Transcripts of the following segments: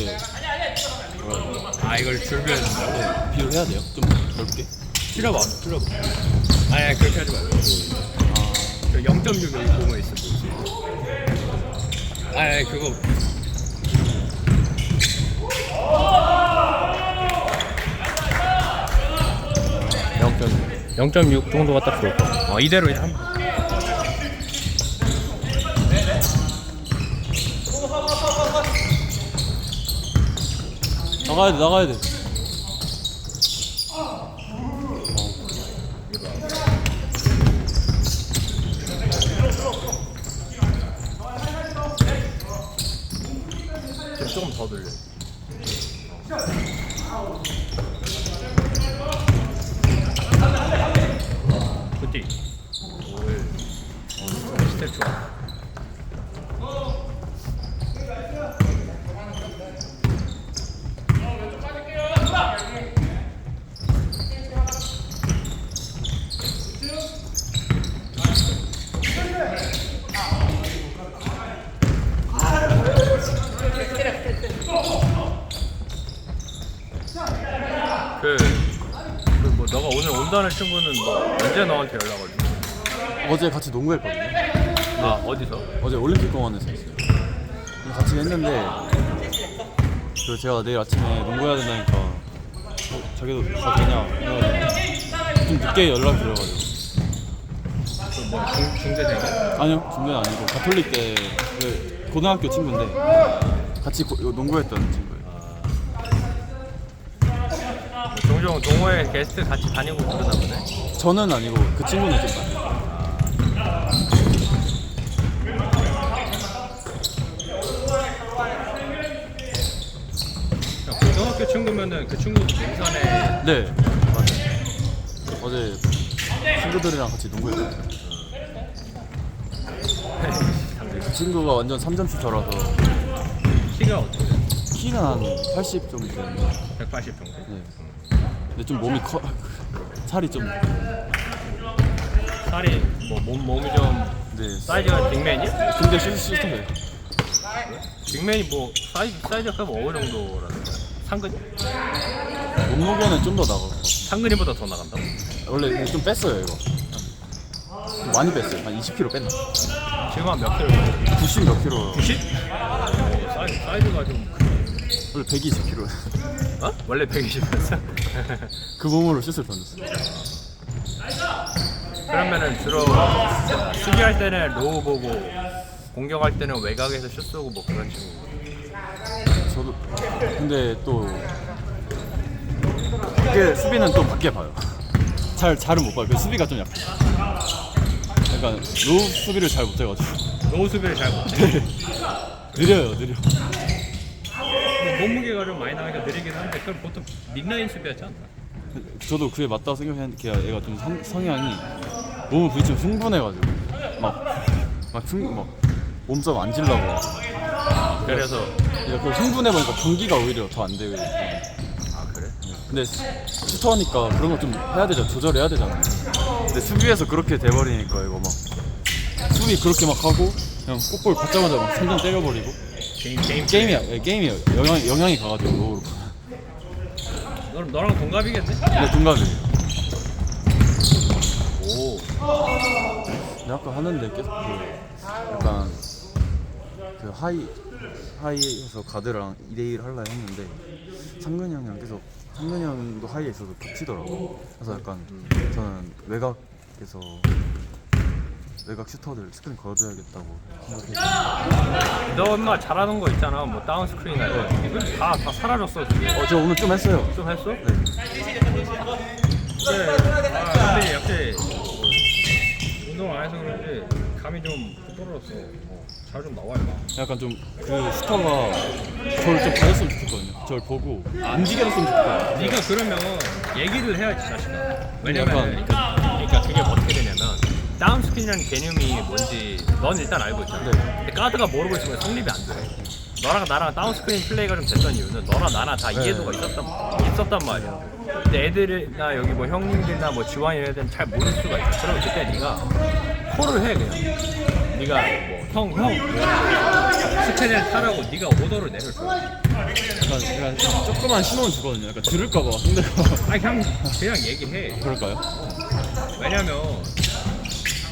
이렇게. 아 이걸 줄비를 준다고? 비교해야 돼요? 좀 넓게? 줄여봐 줄여봐. 아니, 그렇게 하지 말고. 그0.6 여기 보면 있어 보이지? 아니 그거. 0.6 정도가 딱 좋을 거야 어 이대로 한 나가야 돼 나가야 돼. 조금 더 돌려 굿디 올 어, 스텝 좋아 그, 그 뭐 온다는 친구는 뭐 언제 너한테 연락 왔지? 어제 같이 농구했거든요 아 어디서? 어제 올림픽 공원에서 했어요 같이 했는데 그 제가 내일 아침에 농구해야 된다니까 어, 자기도 다 되냐 해가지고 좀 늦게 연락이 들어가지고 그뭐 중대생이야? 아니요 중대는 아니고 가톨릭 때그 고등학교 친구인데 같이 고- 농구했던 친구 종종 동호회 게스트 같이 다니고 그러나 보네. 저는 아니고 그 친구는 좀 많이 야, 고등학교 친구면은 그 친구 인산에 네 맞아요 어제 친구들이랑 같이 농구했거든요 그 친구가 완전 3점 슈터라서 키가 어떻게 돼? 키는 한80 정도 되는데 180 정도? 네. 근데 좀 몸이 커 살이 좀 살이 뭐 몸, 몸이 좀 네. 사이즈가 빅맨이? 근데 슈 슈터예요 빅맨이 뭐 사이즈 사이즈가 크면 어느 정도라는 거야? 상근 몸무게는 좀 더 나가고 상근이보다 더 나간다고? 원래 좀 뺐어요 이거 좀 많이 뺐어요 한 20kg 뺐나 지금 한 몇 킬로? 90몇 킬로 90? 오, 사이즈 사이즈가 좀 원래 120kg 어? 원래 120이었어? 그 몸으로 슛을 던졌어요 그러면은 주로 수비할 때는 로우 보고 공격할 때는 외곽에서 슛 쏘고 뭐 그런 식으로. 저도 근데 또 이게 수비는 또 밖에 봐요. 잘 잘은 못 봐요. 그 수비가 좀 약해. 약간 로우 수비를 잘 못 해가지고. 로우 수비를 잘 못해? 느려요 느려. 뭐 몸무게가 좀 많이 나가니까 느리긴 한데 그럼 보통 닉라인 수비하지 않나? 저도 그에 맞다고 생각했는데 걔가 얘가 좀 성, 성향이 몸을 부딪히면 흥분해가지고 막막 흥, 막 몸싸움 안 질라고 그래서 얘가 그 흥분해보니까 경기가 오히려 더 안 되고 아 그래? 근데 슈- 슈터니까 그런 거 좀 해야 되잖아. 조절해야 되잖아. 근데 수비에서 그렇게 돼버리니까 이거 막. 수비 그렇게 막 하고 그냥 꽃볼 받자마자 막 3점 때려버리고 게임 게임 게임이야. 예, 게임이에요 영향, 영향이 가가지고. 로우로 너랑 너랑 동갑이겠네? 근데 동갑이에요. 오. 근데 아까 하는데 계속 그 약간 그 하이 하이에서 가드랑 2대1 할라 했는데 상근이 형이랑 계속 상근이 형도 하이에 있어서 겹치더라고. 그래서 약간 저는 외곽에서 외곽 슈터들 스크린 걸어줘야겠다고 생각해서 너 엄마 잘하는 거 있잖아 뭐 다운 스크린 할 때. 이거 다 다 사라졌어 지금. 어, 저 오늘 좀 했어요 좀 했어? 네. 네. 아 근데 역시 운동 안 해서 그런지 감이 좀 떨어졌어. 어, 잘좀 나와 임마. 약간 좀그 슈터가 저를 좀 봐줬으면 좋겠거든요 저를 보고 움직여줬으면 좋겠어요 네가 그러면 얘기를 해야지 자식아. 왜냐면 약간- 그러니까 그게 어떻게 되냐면 다운 스크린이라는 개념이 뭔지 넌 일단 알고 있잖아. 네. 근데 가드가 모르고 있으면 성립이 안 돼. 너랑 나랑 다운 스크린 플레이가 좀 됐던 이유는 너랑 나랑 다 네. 이해도가 있었단 있었단 말이야. 근데 애들이나 여기 뭐 형님들이나 뭐 지환이 애들은 잘 모를 수가 있어. 그러면 그때 네가 콜을 해 그냥. 네가 뭐 형 형 스캔을 타라고 네가 오더를 내려줘. 약간, 약간 조그만 신호는 주거든요. 약간 들을까봐 상대가 아니 그냥 그냥 얘기해. 그럴까요? 왜냐면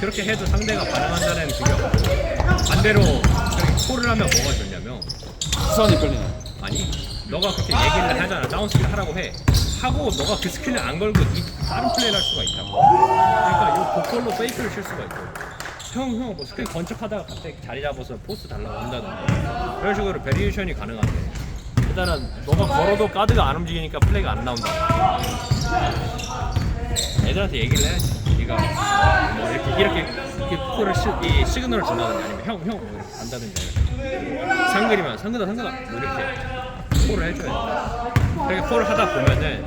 그렇게 해도 상대가 반응한다는 그게 없고 반대로 그렇게 콜을 하면 뭐가 좋냐면 수산이 끌리나요? 아니 너가 그렇게 얘기를 하잖아. 다운 스킬 하라고 해. 하고 너가 그 스킬을 안 걸고 이 다른 플레이를 할 수가 있다고. 그러니까 이 보컬로 페이크를 칠 수가 있고. 형형 뭐 스킬 건축하다가 갑자기 자리 잡아서 포스 달라고 한다든가. 그런 식으로 베리에이션이 가능한데. 일단은 너가 걸어도 가드가 안 움직이니까 플레이가 안 나온다. 애들한테 얘기를 해야지 네가 뭐 이렇게 이렇게 이렇게 콜을 시, 이 시그널을 준다든지 아니면 형 형 뭐 이렇게 한다든지 상글이면 상글아 상글아. 뭐 이렇게 콜을 해줘야 돼. 그렇게 콜을 하다 보면은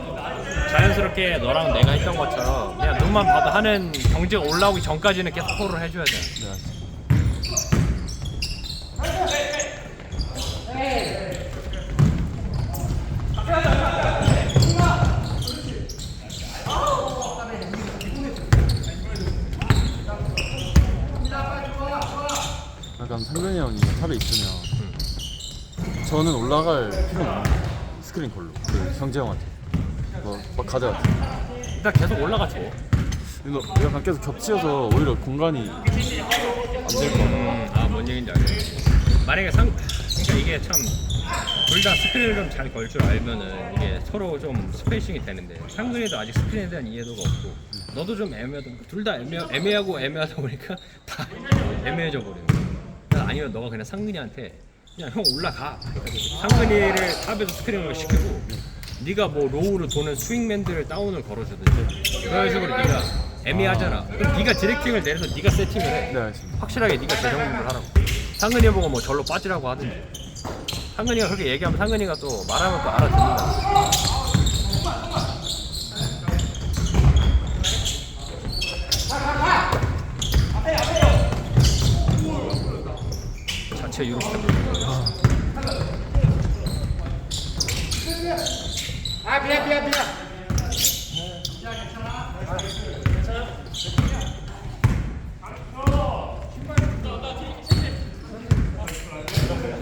자연스럽게 너랑 내가 했던 것처럼 그냥 눈만 봐도 하는 경지가 올라오기 전까지는 계속 콜을 해줘야 돼. 네, 알겠습니다. 약간 상근이 형이 탑에 있으면 저는 올라갈 필요는 없는. 스크린 걸로. 그 형제 형한테. 뭐, 뭐 가져가 일단 계속 올라가줘 이거 약간 계속 겹치어서 오히려 공간이 안 될 거 같아요 음, 아뭔 얘기인지 알겠지 만약에 상 그러니까 이게 참 둘 다 스크린을 좀 잘 걸 줄 알면은 이게 서로 좀 스페이싱이 되는데 상근이도 아직 스크린에 대한 이해도가 없고 너도 좀 애매하다. 둘다 애매, 애매하고 애매하다 보니까 다 애매해져 버리는 거야. 아니면 너가 그냥 상근이한테 그냥 형 올라가. 상근이를 탑에서 스크린을 시키고 네가 뭐 로우로 도는 스윙맨들을 다운을 걸어주든지 그런 식으로 네가 애매하잖아. 그럼 네가 디렉팅을 내려서 네가 세팅을 해. 네 알겠습니다. 확실하게 네가 재정비를 하라고. 상근이 보고 뭐 절로 빠지라고 하든지. 상근이가 그렇게 얘기하면 상근이가 또 말하면 또 알아듣는다 자체 유로스텝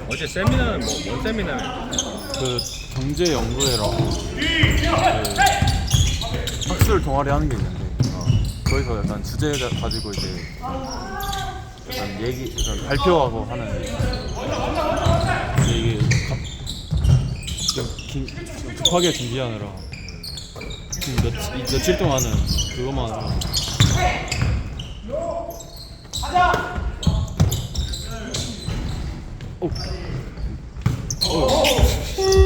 어제 세미나는 뭐, 뭔 세미나야? 그 경제 연구회라고 그 학술 동아리 하는 게 있는데 거기서 약간 주제 가지고 이제 약간 얘기 약간 발표하고 하는 근데 이게 좀 급하게 준비하느라 지금 이 며칠 동안은 그것만 하고 오. 오.